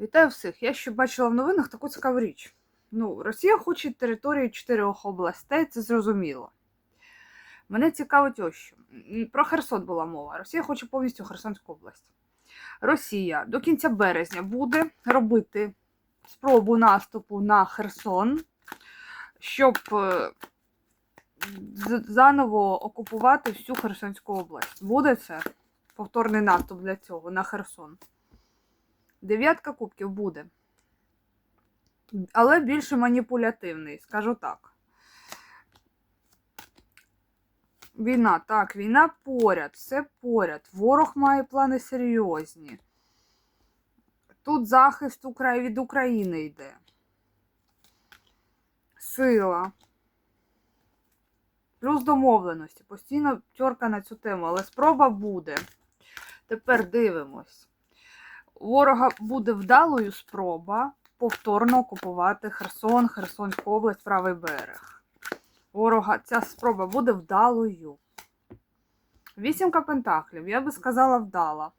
Вітаю всіх. Я ще бачила в новинах таку цікаву річ. Ну, Росія хоче територію чотирьох областей, це зрозуміло. Мене цікавить ось що. Про Херсон була мова. Росія хоче повністю Херсонську область. Росія до кінця березня буде робити спробу наступу на Херсон, щоб е, заново окупувати всю Херсонську область. Буде це повторний наступ для цього на Херсон. Дев'ятка кубків буде. Але більше маніпулятивний, скажу так. Війна, так, війна поряд, все поряд. Ворог має плани серйозні. Тут захист від України йде. Сила. Плюс домовленості. Постійно тьорка на цю тему, але спроба буде. Тепер дивимось. Ворога буде вдалою спроба повторно окупувати Херсон, Херсонську область, правий берег. Ворога ця спроба буде вдалою. Вісімка пентаклів, я би сказала, вдала.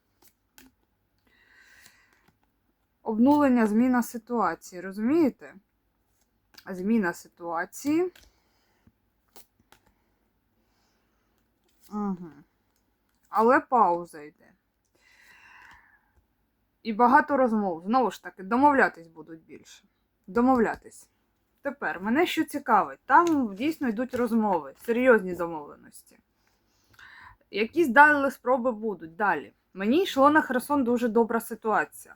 Обнулення, зміна ситуації, розумієте? Зміна ситуації. Угу. Але пауза йде. І багато розмов. Знову ж таки, домовлятись будуть більше. Домовлятись. Тепер, мене що цікавить, там дійсно йдуть розмови, серйозні домовленості. Якісь далі спроби будуть далі. Мені йшло на Херсон дуже добра ситуація.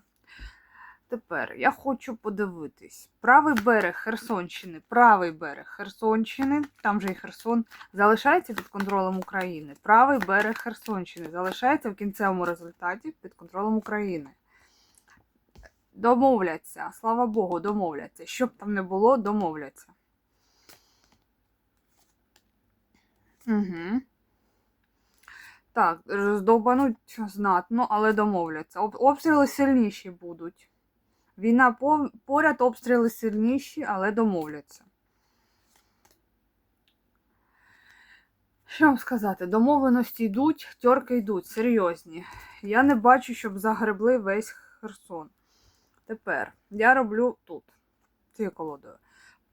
Тепер я хочу подивитись. Правий берег Херсонщини, правий берег Херсонщини, там же і Херсон, залишається під контролем України. Правий берег Херсонщини залишається в кінцевому результаті під контролем України. Домовляться, слава Богу, домовляться. Щоб там не було, домовляться. Угу. Так, роздовбануть знатно, але домовляться. Обстріли сильніші будуть. Війна по- поряд, обстріли сильніші, але домовляться. Що вам сказати? Домовленості йдуть, тьорки йдуть, серйозні. Я не бачу, щоб загребли весь Херсон. Тепер я роблю тут, цією колодою.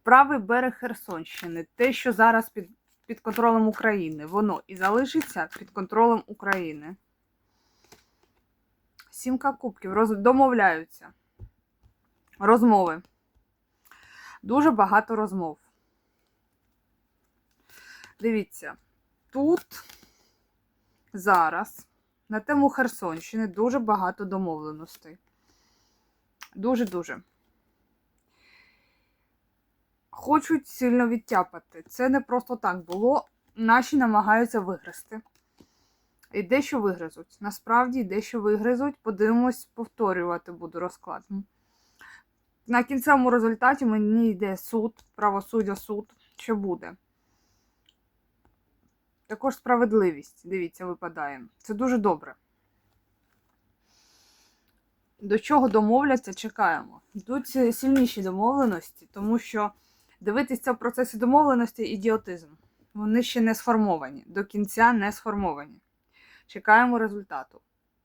Правий берег Херсонщини, те, що зараз під, під контролем України, воно і залишиться під контролем України. Сімка кубків роз, домовляються. Розмови. Дуже багато розмов. Дивіться, тут зараз на тему Херсонщини дуже багато домовленостей. Дуже-дуже. Хочуть сильно відтяпати. Це не просто так було. Наші намагаються вигризти. І дещо вигризуть. Насправді, дещо вигризуть. Подивимось, повторювати буду розклад. На кінцевому результаті мені йде суд, правосуддя суд, що буде. Також справедливість, дивіться, випадає. Це дуже добре. До чого домовляться, чекаємо. Йдуть сильніші домовленості, тому що дивитися в процесі домовленості ідіотизм. Вони ще не сформовані, до кінця не сформовані. Чекаємо результату.